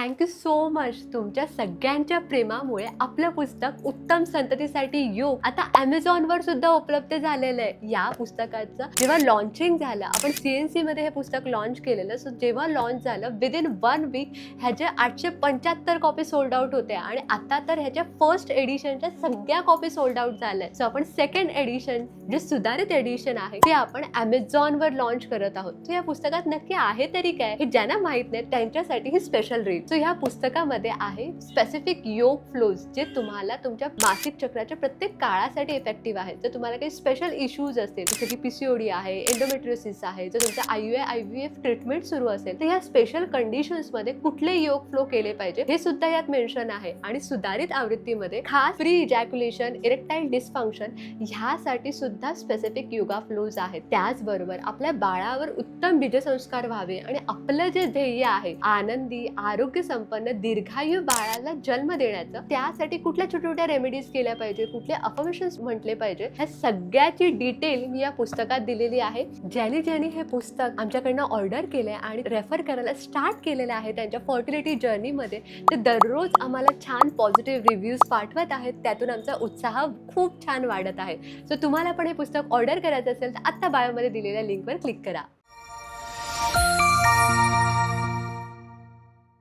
Thank you so much तुमच्या सगळ्यांच्या प्रेमामुळे आपलं पुस्तक उत्तम संततीसाठी योग आता अमेझॉन वर सुद्धा उपलब्ध झालेलं आहे. या पुस्तकाचं जेव्हा लॉन्चिंग झालं आपण सीएनसी मध्ये हे पुस्तक लॉन्च केलेलं सो जेव्हा लॉन्च झालं विदिन वन वीक ह्याचे आठशे पंच्याहत्तर कॉपी सोल्ड आउट होते आणि आता तर ह्याच्या फर्स्ट एडिशनच्या सगळ्या कॉपी सोल्ड आउट झाल्या सो आपण सेकंड एडिशन जे सुधारित एडिशन आहे ते आपण अमेझॉन वर लॉन्च करत आहोत. या पुस्तकात नक्की आहे तरी काय हे ज्यांना माहीत नाही त्यांच्यासाठी ही स्पेशल रीड सो ह्या पुस्तकामध्ये आहे स्पेसिफिक योग फ्लोज जे तुम्हाला तुमच्या मासिक चक्राच्या प्रत्येक काळासाठी इफेक्टिव्ह आहेत. जर तुम्हाला काही स्पेशल इश्यूज असतील जसं की पीसीओडी आहे एंडोमेट्रियोसिस आहे जर तुमचं I U I V F treatment सुरू असेल तर ह्या स्पेशल कंडिशन्समध्ये कुठले योग फ्लो केले पाहिजे हे सुद्धा यात मेन्शन आहे. आणि सुधारित आवृत्तीमध्ये खास फ्री इजॅक्युलेशन इरेक्टाईल डिस्फंक्शन ह्यासाठी सुद्धा स्पेसिफिक योगा फ्लोज आहेत. त्याचबरोबर आपल्या बाळावर उत्तम बीजसंस्कार व्हावे आणि आपलं जे ध्येय आहे आनंदी आरोग्य संपन्न दीर्घायू बाळाला जन्म देण्याचं त्यासाठी कुठल्या छोट्या छोट्या रेमेडीज केल्या पाहिजे कुठले अफर्मेशन म्हटले पाहिजे ह्या सगळ्याची डिटेल मी या पुस्तकात दिलेली आहे. ज्यांनी ज्यांनी हे पुस्तक आमच्याकडनं ऑर्डर केलंय आणि रेफर करायला स्टार्ट केलेलं आहे त्यांच्या फर्टिलिटी जर्नीमध्ये ते दररोज आम्हाला छान पॉझिटिव्ह रिव्ह्यूज पाठवत आहेत. त्यातून आमचा उत्साह खूप छान वाढत आहे. सो तुम्हाला पण हे पुस्तक ऑर्डर करायचं असेल तर आत्ता बायोमध्ये दिलेल्या लिंकवर क्लिक करा.